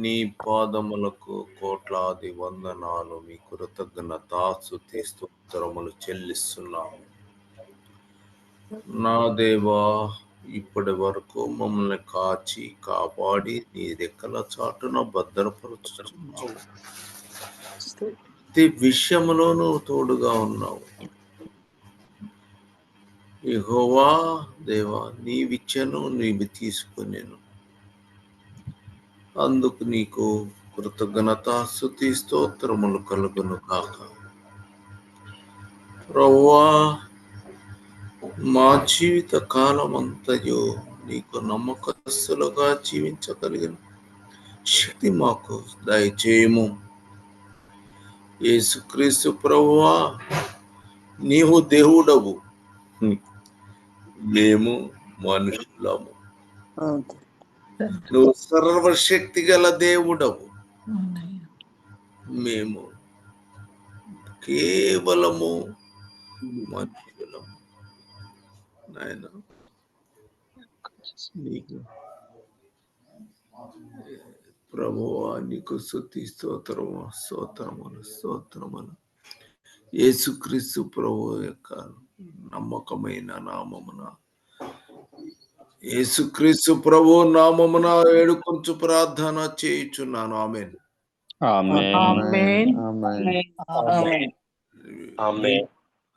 నీ పాదములకు కోట్లాది వందనాలు మీ కృతజ్ఞతాస్తుతి స్తోత్రములు చెల్లిస్తున్నాము. నా దేవా ఇప్పటి వరకు మమ్మల్ని కాచి కాపాడి నీ రెక్కల చాటున భద్రపరుచుతున్నావు ప్రతి నువ్వు తోడుగా ఉన్నావు. ఇహోవా దేవా నీవిచ్చను నీవి తీసుకునేను. అందుకు నీకు కృతజ్ఞత స్థుతి స్తోత్రములు కలుగును కాక ప్రవ్వా మా జీవిత కాలం అంతయు నీకు నమ్మకస్తులుగా జీవించగలిగిన శక్తి మాకు దయచేయము. యేసుక్రీస్తు ప్రభువా నీవు దేవుడవు. మేము మనుషులము. నువ్వు సర్వశక్తి గల దేవుడవు. మేము కేవలము నాయన నీకు ప్రభువా నీకు స్థుతి స్తోత్రము స్తోత్రములు స్తోత్రములు. యేసుక్రీస్తు ప్రభు యొక్క నమ్మకమైన నామమున యేసుక్రీస్తు ప్రభు నామమున వేడుకొంచు ప్రార్థన చేయుచున్నాను. ఆమెన్. ఆమేన్. ఆమేన్. ఆమేన్.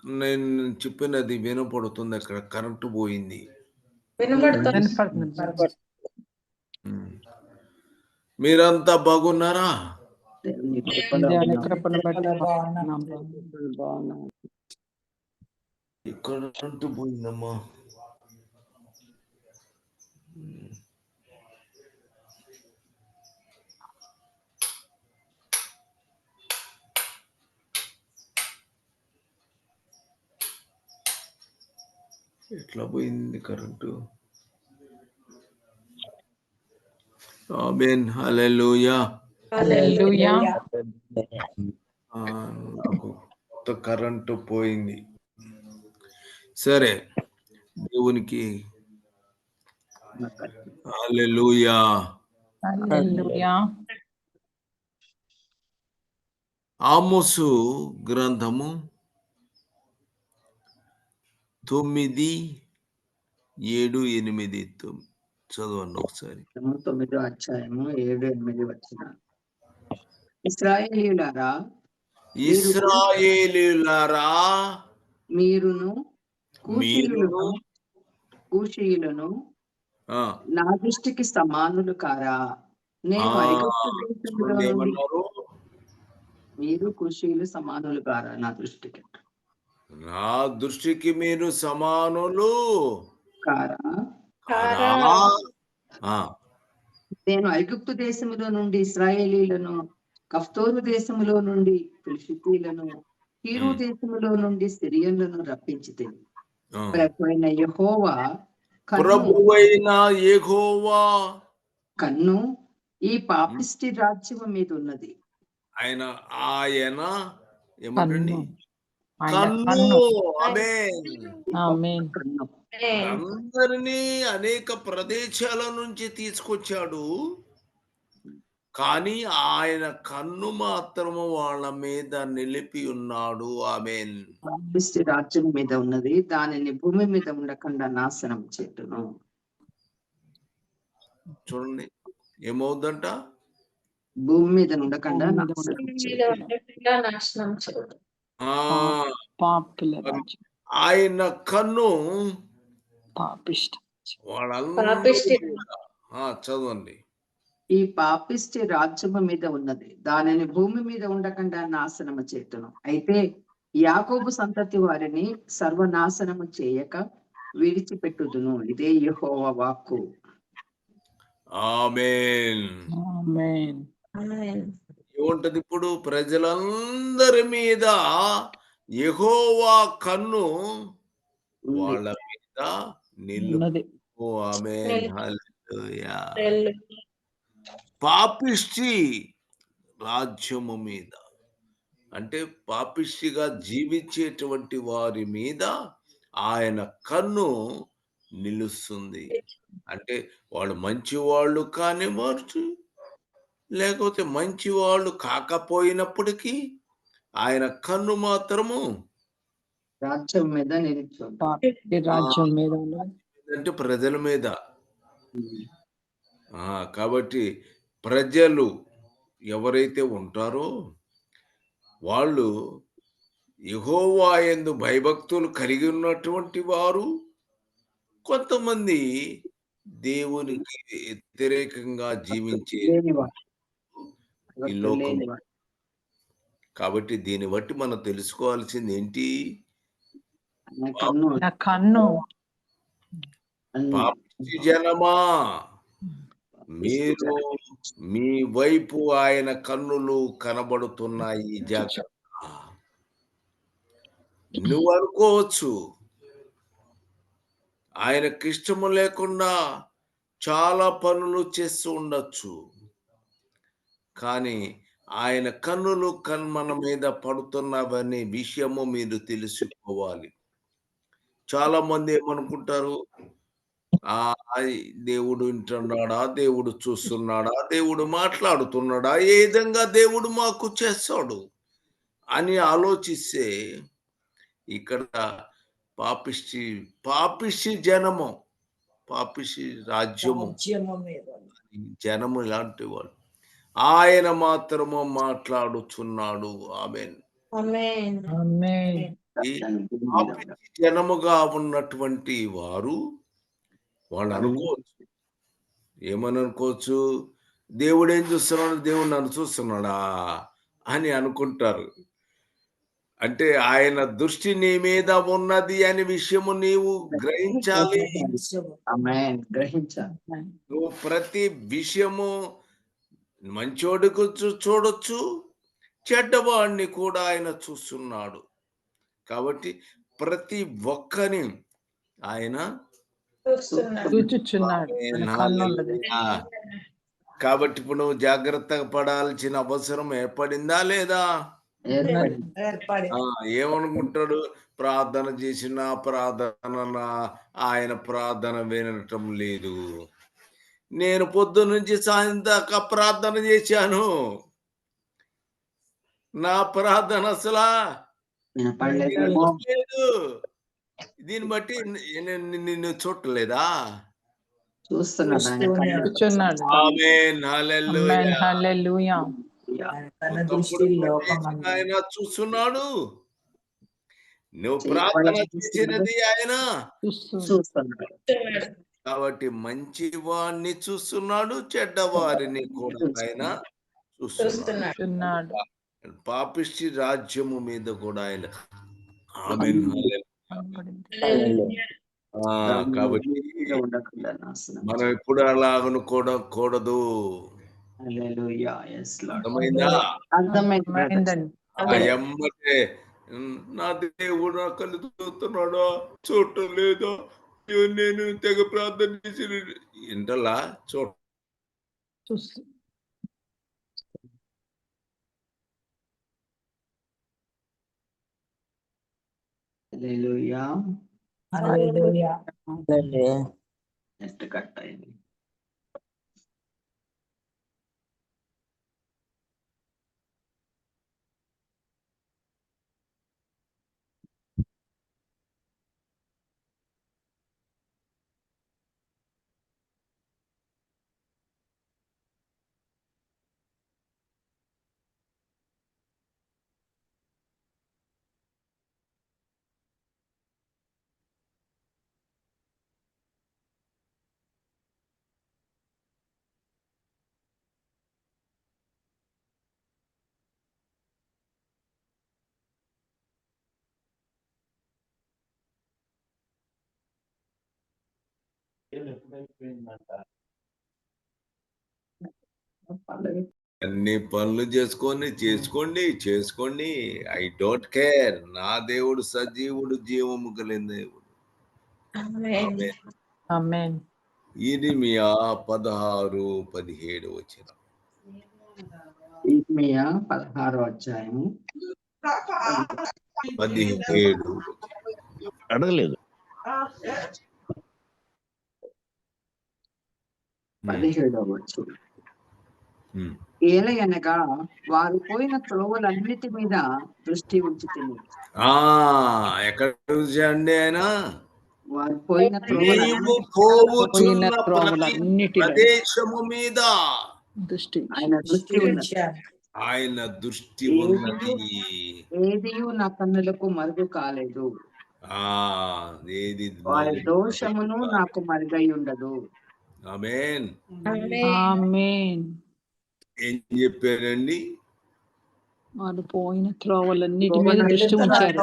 నేను చెప్పినది వినపడుతుంది. అక్కడ కరెంటు పోయింది. మీరంతా బాగున్నారా? కరెంటు పోయిందమ్మా. ఎట్లా పోయింది కరెంటు? ఆమేన్. హల్లెలూయా. హల్లెలూయా. కొత్త కరెంటు పోయింది. సరే దేవునికి హల్లెలూయా హల్లెలూయా. ఆమోసు గ్రంథము తొమ్మిది ఏడు ఎనిమిది. తొమ్- చదవండి ఒకసారి. తొమ్మిదో అధ్యాయము ఏడు ఎనిమిది వచ్చిన. ఇస్రాయేలీయులారా ఇస్రాయేలీయులారా మీరును కూషీయులను కూషీయులను ఆ, నా దృష్టికి సమానులు కారా? నేను మీరు కూషీయులు సమానులు కారా నా దృష్టికి? నా దృష్టికి మీరు సమానులు. కారా? నేను ఐగుప్తు దేశములో నుండి ఇస్రాయేలీలను కఫ్తోరు దేశములో నుండి ఫిలిషితీలను హీరు. దేశములో నుండి సిరియన్లను రప్పించితే ఆ. ప్రభువైన యెహోవా ప్రభువైన యెహోవా. కన్ను ఈ పాపిష్టి రాజ్యం మీద ఉన్నది ఆయన ఆయన ఏమంటండి కన్ను. ఆమేన్. కన్ను. అందరినీ అనేక ప్రదేశాల నుంచి తీసుకొచ్చాడు. కానీ ఆయన కన్ను మాత్రము వాళ్ళ మీద నిలిపి ఉన్నాడు. ఆమెన్. పాపిష్టి రాజ్యం మీద ఉన్నది. దానిని భూమి మీద ఉండకుండా నాశనం చెట్టును చూడండి. ఏమవుద్దంట భూమి మీద ఉండకుండా. ఆయన కన్ను పాపిష్ట ఆ, చదవండి. ఈ పాపిష్టి రాజ్యము మీద ఉన్నది. దానిని భూమి మీద ఉండకుండా నాశనము చేతును అయితే యాకోబు సంతతి వారిని సర్వనాశనము చేయక విడిచిపెట్టుదును. ఇదే యెహోవ వాక్కు. ఆమెన్. ఆమేన్. ఏముంటది ఇప్పుడు? ప్రజలందరి మీద యెహోవా కన్ను. వాళ్ళ మీద నిల్లు ఉన్నది ఆమెన్ నిలుపు. హల్లెలూయా రెల్లు. పాపిష్టి రాజ్యము మీద. అంటే పాపిష్టిగా జీవించేటువంటి వారి మీద ఆయన కన్ను నిలుస్తుంది. అంటే వాళ్ళు మంచి వాళ్ళు కానివ్వచ్చు లేకపోతే మంచి వాళ్ళు కాకపోయినప్పటికీ ఆయన కన్ను మాత్రము రాజ్యం మీద రాజ్యం మీద అంటే ప్రజల మీద. ఆ, కాబట్టి ప్రజలు ఎవరైతే ఉంటారో వాళ్ళు యెహోవా యందు భయభక్తులు కలిగి ఉన్నటువంటి వారు కొంతమంది దేవునికి వ్యతిరేకంగా జీవించే ఈ లోకం. కాబట్టి దీన్ని బట్టి మనం తెలుసుకోవాల్సింది ఏంటి? కన్ను. జనమా? మీరు మీ వైపు ఆయన కన్నులు కనబడుతున్నాయి జాగ్రత్త నువ్వు అనుకోవచ్చు. ఆయనకి ఇష్టము లేకుండా చాలా పనులు చేస్తూ ఉండొచ్చు. కానీ ఆయన కన్నులు కన్ మన మీద పడుతున్నవనే విషయము మీరు తెలుసుకోవాలి. చాలా మంది ఏమనుకుంటారు? ఆ అది దేవుడు వింటున్నాడా? దేవుడు చూస్తున్నాడా? దేవుడు మాట్లాడుతున్నాడా? ఏ విధంగా దేవుడు మాకు చేస్తాడు? అని ఆలోచిస్తే ఇక్కడ పాపిష్టి పాపిష్టి జనము పాపిష్టి రాజ్యము. జనము ఇలాంటి వాళ్ళు ఆయన మాత్రము మాట్లాడుచున్నాడు. ఆమెన్. ఆమేన్. ఆమేన్. పాపిష్టి జనముగా ఉన్నటువంటి వారు వాళ్ళు అనుకోవచ్చు. ఏమని అనుకోవచ్చు? దేవుడు ఏం చూస్తున్నాడు? దేవుడు నన్ను చూస్తున్నాడా? అని అనుకుంటారు. అంటే ఆయన దృష్టి నీ మీద ఉన్నది అనే విషయము నీవు గ్రహించాలి. నువ్వు ప్రతి విషయము మంచోడికి చూడొచ్చు. చెడ్డవాడిని కూడా ఆయన చూస్తున్నాడు. కాబట్టి ప్రతి ఒక్కని ఆయన చూచుచున్నాడు కాబట్టి ఇప్పుడు నువ్వు జాగ్రత్తగా పడాల్సిన అవసరం ఏర్పడిందా లేదా? ఏమనుకుంటాడు? ప్రార్థన చేసిన ప్రార్థన ఆయన ప్రార్థన వినటం లేదు. నేను పొద్దు నుంచి సాయం దాకా ప్రార్థన చేశాను. నా ప్రార్థన అసలా లేదు దీన్ని బట్టి నేను నిన్ను చూడలేదా? చూస్తున్నాడు. ఆయన చూస్తున్నాడు. నువ్వు ప్రార్థన చేసినది ఆయన. కాబట్టి మంచి వాడిని చూస్తున్నాడు చెడ్డవారిని కూడా ఆయన చూస్తున్నాడు. పాపిష్టి రాజ్యము మీద కూడా ఆయన. ఆమేన్ హల్లెలూయా. కనబడింది. ఆ, కాబట్టి మనం ఎప్పుడు అలా ఎమ్మటే "ఉమ్, నా దేవుడు నా కళ్ళు చూస్తున్నాడా? చూడటం లేదా. అయ్యో, నేను తెగ ప్రార్థన చేసి ఇంటలా చూడ చూస్తూ హల్లెలూయా హల్లెలూయా నెట్ కట్ అయింది అన్ని పనులు చేసుకొని చేసుకోండి చేసుకోండి. ఐ డోంట్ కేర్ నా దేవుడు సజీవుడు జీవము కలిగిన దేవుడు. ఆమేన్. ఆమేన్. ఆమేన్. ఇరిమియా పదహారు పదిహేడు వచ్చిన ఇర్మియా పదహారో అధ్యాయము. పదిహేడు. అడగలేదు. పదిహేడవ వచ్చు ఉమ్. ఏలయనగా వారు పోయిన త్రోవలన్నిటి మీద దృష్టి ఉంచుతుంది ఆ ఎక్కడ చూసండి ఆయన? వారు పోయిన నీవు త్రోవలన్నిటి పోవుచున్న త్రోవలన్నిటిలో ప్రదేశము మీద దృష్టి. ఆయన దృష్టి ఉన్నది. ఆయన దృష్టి ఉన్నది. ఏదియు నా కన్నులకు మరుగు కాలేదు. ఆ ఏది వారి దోషమును నాకు మరుగై ఉండదు. ఆమేన్. ఆమేన్. ఏం చెప్పారండి? వారు పోయిన త్రోవలన్నిటి మీద దృష్టి ఉంచారు.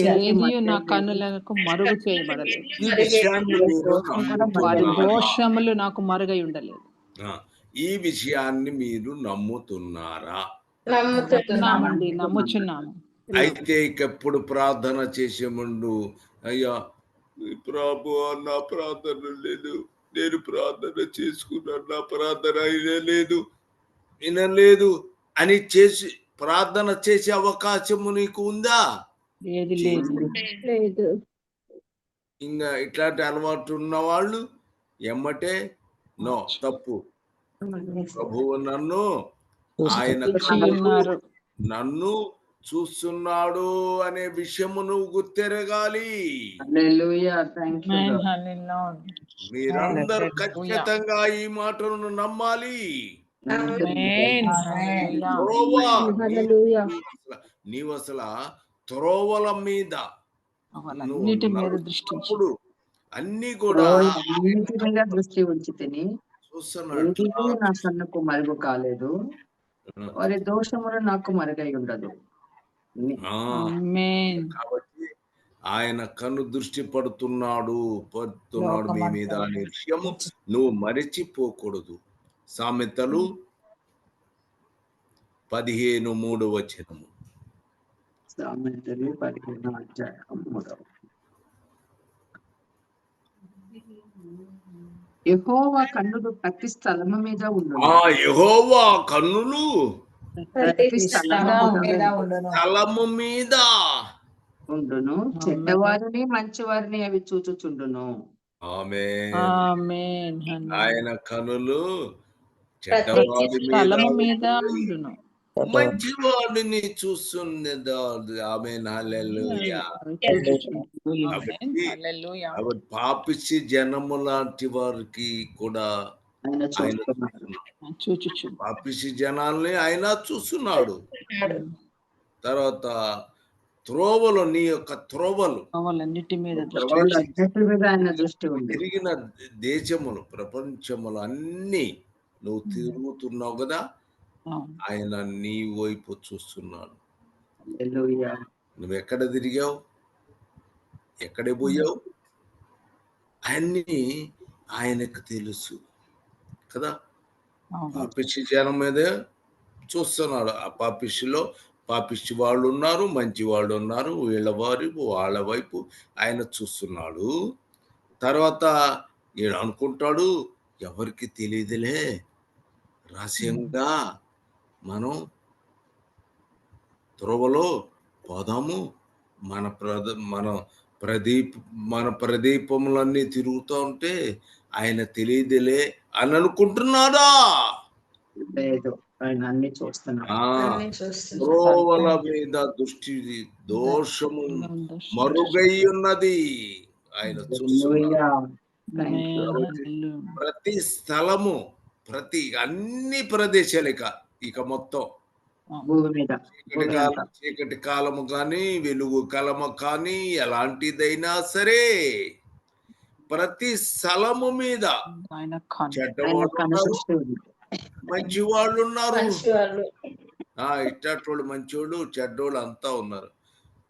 ఏది నా కన్నులకు మరుగు చేయబడలేదు. వారి? దోషములు నాకు మరుగై ఉండలేదు. ఆ, ఈ విషయాన్ని మీరు నమ్ముతున్నారా? నమ్ముతున్నామండి నమ్ముచున్నాము. అయితే ఇకప్పుడు ప్రార్థన చేసే ముందు అయ్యా ప్రభు నా ప్రార్థన లేదు నేను ప్రార్థన చేసుకున్నాను. నా ప్రార్థన వినలేదు వినలేదు అని చేసి ప్రార్థన చేసే అవకాశము నీకు ఉందా? లేదు లేదు. ఇంకా ఇట్లాంటి అలవాటు ఉన్న వాళ్ళు ఎమ్మటే నో తప్పు. ప్రభువు నన్ను ఆయన నన్ను చూస్తున్నాడు అనే విషయము నువ్వు గుర్తెరగాలి. మీరందరూ. ఖచ్చితంగా ఈ మాటలను నమ్మాలి. నీవు అసలు త్రోవల మీద దృష్టి అన్ని కూడా దృష్టి ఉంచి తిని చూస్తున్నాడు నా కన్నుకు మరుగు కాలేదు. వారి దోషములు నాకు మరుగై ఉండదు. కాబట్టి ఆయన కన్ను దృష్టి పడుతున్నాడు పడుతున్నాడు మీ మీద అనే విషయము నువ్వు మరిచిపోకూడదు. సామెతలు పదిహేను మూడు వచనము. సామెతలు పదిహేను అధ్యాయం మూడవ యెహోవా కన్నులు ప్రతి స్థలము మీద ఉండు ఆ యెహోవా కన్నులు స్థలము మీద. ఉండును. చెడ్డవారిని మంచివారిని అవి చూచుచుండును. ఆయన కనులు చెడ్డవాడి స్థలము మీద మీద ఉండును. మంచి వాడిని చూస్తున్నది ఆమె హల్లెలూయా. ఆమేన్. హల్లెలూయా. కాబట్టి పాపిచ్చి జనము లాంటి వారికి కూడా ఆయన పాపిచ్చి జనాల్ని ఆయన చూస్తున్నాడు. తర్వాత త్రోవలు నీ యొక్క త్రోవలు. తిరిగిన దేశములు ప్రపంచములు అన్ని నువ్వు తిరుగుతున్నావు కదా. ఆయన నీ వైపు చూస్తున్నాడు. హల్లెలూయా. నువ్వు ఎక్కడ తిరిగావు? ఎక్కడే పోయావు? అన్నీ ఆయనకు తెలుసు. కదా. పాపిష్టి జనం మీదే చూస్తున్నాడు. ఆ పాపిష్టిలో పాపిష్టి వాళ్ళు ఉన్నారు మంచి వాళ్ళు ఉన్నారు. వీళ్ళ వారి వాళ్ళ వైపు ఆయన చూస్తున్నాడు. తర్వాత ఈయన అనుకుంటాడు ఎవరికి తెలియదులే? రహస్యంగా మనం త్రోవలో పోదాము. మన ప్రద మన ప్రదీప్ మన ప్రదీపములన్నీ తిరుగుతూ ఉంటే ఆయన తెలియదులే అని అనుకుంటున్నాడా? లేదు ఆయన అన్ని చూస్తున్నాడు. ఆ త్రోవల మీద దృష్టి దోషము మరుగై ఉన్నది. ఆయన. ప్రతి స్థలము ప్రతి అన్ని ప్రదేశాలు ఇక ఇక మొత్తం భూమి మీద చీకటి కాలం చీకటి కాలము కానీ వెలుగు కాలము కానీ ఎలాంటిదైనా సరే ప్రతి స్థలము మీద మంచి వాళ్ళు ఉన్నారు. మంచి వాళ్ళు ఆ ఇట్టోళ్ళు మంచోళ్ళు చెడ్డోళ్ళు అంతా ఉన్నారు.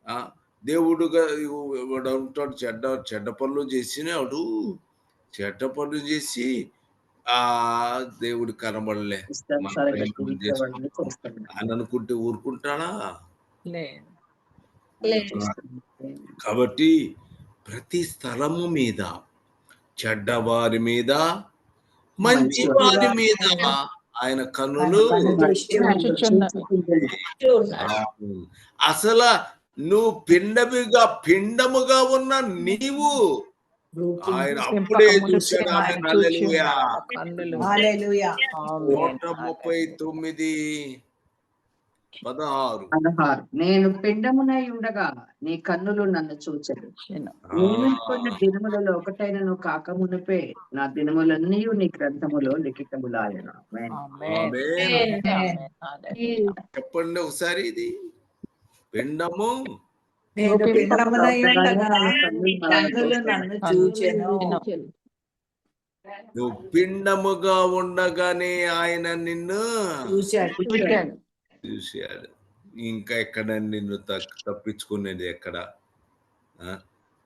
ఆ దేవుడుగా వాడు ఉంటాడు చెడ్డ చెడ్డ పనులు చేసినాడు. చెడ్డ పనులు చేసి ఆ దేవుడు కనబడలే. అని అనుకుంటే ఊరుకుంటాడా? కాబట్టి ప్రతి స్థలము మీద చెడ్డవారి మీద మంచి వారి మీద ఆయన కన్నులు. అసలు నువ్వు పిండమిగా పిండముగా ఉన్న నీవు ఆయన అప్పుడే చూశాడు ఆమె. నూట ముప్పై తొమ్మిది. పదహారు. పదహారు. నేను పిండమునై ఉండగా నీ కన్నులు నన్ను చూచరు నియమించుకున్న దినములలో ఒకటైనను కాకమునుపే నా దినములన్నీ నీ గ్రంథములో లిఖితములాయన. చెప్పండి ఒకసారి ఇది. పిండము. నేను పిండమునై ఉండగా నీ కన్నులు నన్ను చూచెను. నువ్వు పిండముగా ఉండగానే ఆయన నిన్ను చూశాడు చూశాడు ఇంకా ఎక్కడ నిన్ను తప్పించుకునేది ఎక్కడ?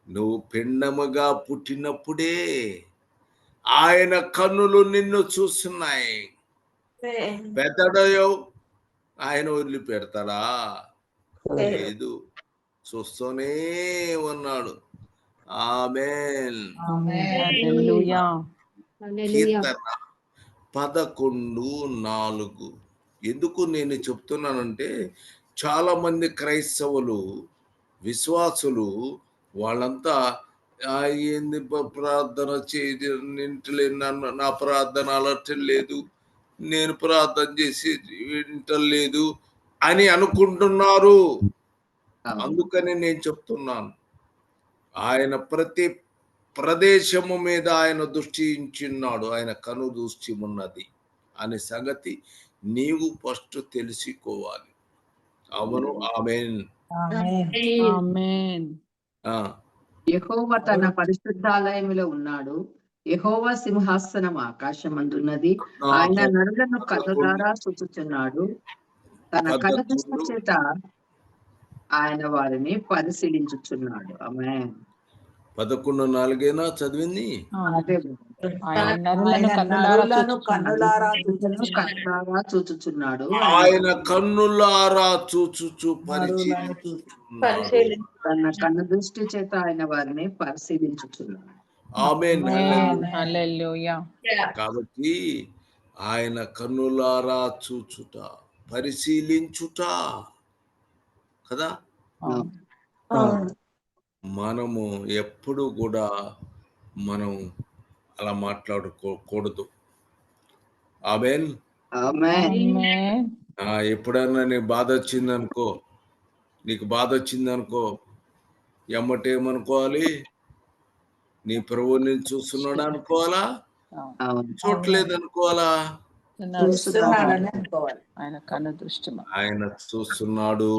నువ్వు పిండముగా పుట్టినప్పుడే ఆయన కన్నులు నిన్ను చూస్తున్నాయి. పెద్దడయో ఆయన వదిలిపెడతాడా? లేదు. చూస్తూనే ఉన్నాడు. ఆమెన్. హల్లెలూయా. హల్లెలూయా. కీర్తన పదకొండు నాలుగు. ఎందుకు నేను చెప్తున్నానంటే చాలా మంది క్రైస్తవులు విశ్వాసులు వాళ్ళంతా "ఆ, ఏంది ప్రార్థన చేయదు వింటలేదు నన్ను నా ప్రార్థన అలటలేదు నేను ప్రార్థన చేసి వింటలేదు అని అనుకుంటున్నారు. అందుకని నేను చెప్తున్నాను. ఆయన ప్రతి ప్రదేశము మీద ఆయన దృష్టి ఆయన కను దృష్టి ఉన్నది అనే సంగతి నీవు ఫస్ట్ తెలుసుకోవాలి. అవును ఆమెన్. ఆమేన్. ఆమేన్. ఆ, యెహోవా తన పరిశుద్ధాలయములో ఉన్నాడు. యెహోవా సింహాసనం ఆకాశమందున్నది. ఆయన నరులను కథ ద్వారా చూచుచున్నాడు. తన కథ దృష్టి చేత ఆయన వారిని పరిశీలించుచున్నాడు. ఆమె పదకొండు నాలుగేనా చదివింది? అదే ఆయన కన్నులారా చూచుచున్నాడు. ఆయన చూచుచు తన కన్ను దృష్టి చేత ఆయన వారిని పరిశీలించుచున్నాడు. హల్లెలూయా. కాబట్టి ఆయన కన్నులారా చూచుట పరిశీలించుట కదా. మనము ఎప్పుడు కూడా మనం అలా మాట్లాడుకోకూడదు. ఆమెన్? ఆమె ఆమేన్. ఆ, ఎప్పుడన్నా నీకు బాధ వచ్చిందనుకో నీకు బాధ వచ్చిందనుకో ఎమ్మటేమనుకోవాలి? నీ ప్రభు నేను చూస్తున్నాడు అనుకోవాలా? చూడలేదు అనుకోవాలా. ఆయన చూస్తున్నాడు.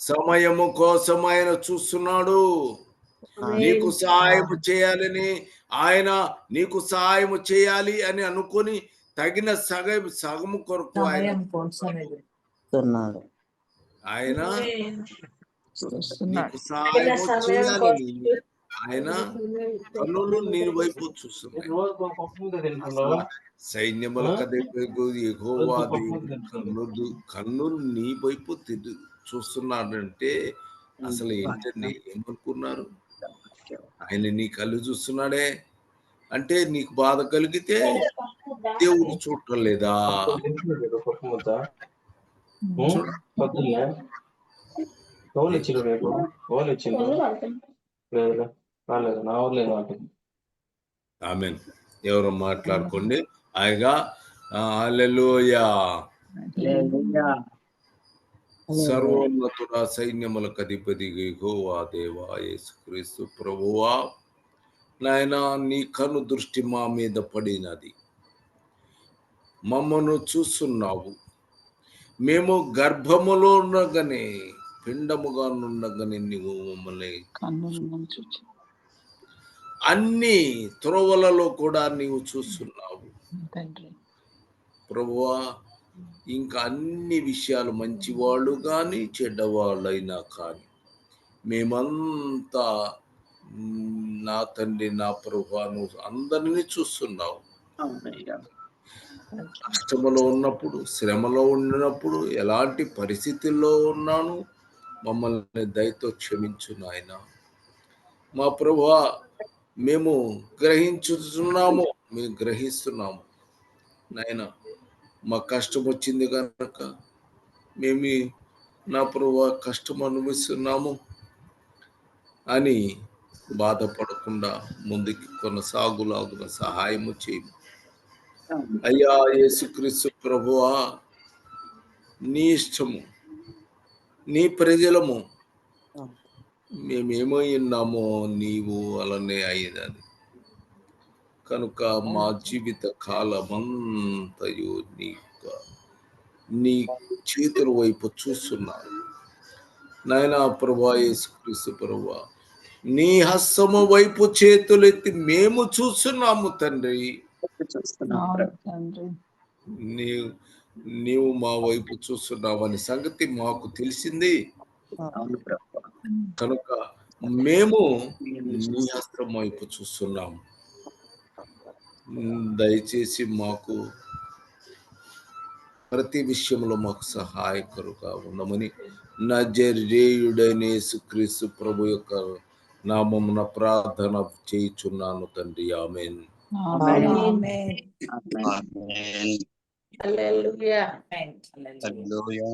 సమయము కోసం ఆయన చూస్తున్నాడు. నీకు సహాయం చేయాలని ఆయన నీకు సహాయం చేయాలి అని అనుకొని తగిన సగం సగము కొరకు ఆయన ఆయన నీకు చేయాలని ఆయన కన్నులు నీ వైపు చూస్తున్నాయి. అధిపతియగు యెహోవా దేవుడు కన్నులు కన్నులు నీ వైపు తిరు చూస్తున్నాడంటే అసలు ఏంటండి? ఏమనుకున్నారు? ఆయన నీ కళ్ళు చూస్తున్నాడే? అంటే నీకు బాధ కలిగితే దేవుడు చూడటం లేదా? ఎవరు ఆమె మాట్లాడుకోండి ఆయగా అల్లెలోయా హల్లెలూయా. సర్వోన్నతుడ సైన్యములకు అధిపతి యెహోవా దేవా యేసుక్రీస్తు ప్రభువా. నాయన నీ కను దృష్టి మా మీద పడినది. మమ్మను చూస్తున్నావు. మేము గర్భములో ఉండగానే పిండముగా ఉండగానే నీవు మమ్మల్ని అన్ని త్రోవలలో కూడా నీవు చూస్తున్నావు. ప్రభువా ఇంకా అన్ని విషయాలు మంచివాళ్ళు కానీ చెడ్డవాళ్ళైనా కానీ మేమంతా నా తండ్రి నా ప్రభువా నువ్వు అందరినీ చూస్తున్నావు. కష్టములో ఉన్నప్పుడు శ్రమలో ఉన్నప్పుడు ఎలాంటి పరిస్థితుల్లో ఉన్నాను మమ్మల్ని దయతో క్షమించు నాయన. మా ప్రభువా మేము గ్రహించుతున్నాము మేము గ్రహిస్తున్నాము. నాయన మా కష్టం వచ్చింది కనుక మేము నా ప్రభు కష్టం అనుభవిస్తున్నాము అని బాధపడకుండా ముందుకు కొనసాగులాగున సహాయము చేయము. అయ్యా యేసుక్రీస్తు ప్రభువా నీ ఇష్టము నీ ప్రజలము మేమేమై ఉన్నామో నీవు అలానే అయినది కనుక మా జీవిత కాలమంతయు నీ నీ చేతుల వైపు చూస్తున్నాను. నాయనా ప్రభా యేసుక్రీస్తు ప్రభా నీ హస్తము వైపు చేతులెత్తి మేము చూస్తున్నాము తండ్రి. నీవు నీవు మా వైపు చూస్తున్నావని సంగతి మాకు తెలిసింది. కనుక మేము నీ హస్తం వైపు చూస్తున్నాము. దయచేసి మాకు ప్రతి విషయంలో మాకు సహాయకరుగా ఉండమని నజరేయుడైన యేసుక్రీస్తు ప్రభు యొక్క నామమున ప్రార్థన చేయుచున్నాను తండ్రి. ఆమెన్. ఆమేన్. ఆమేన్.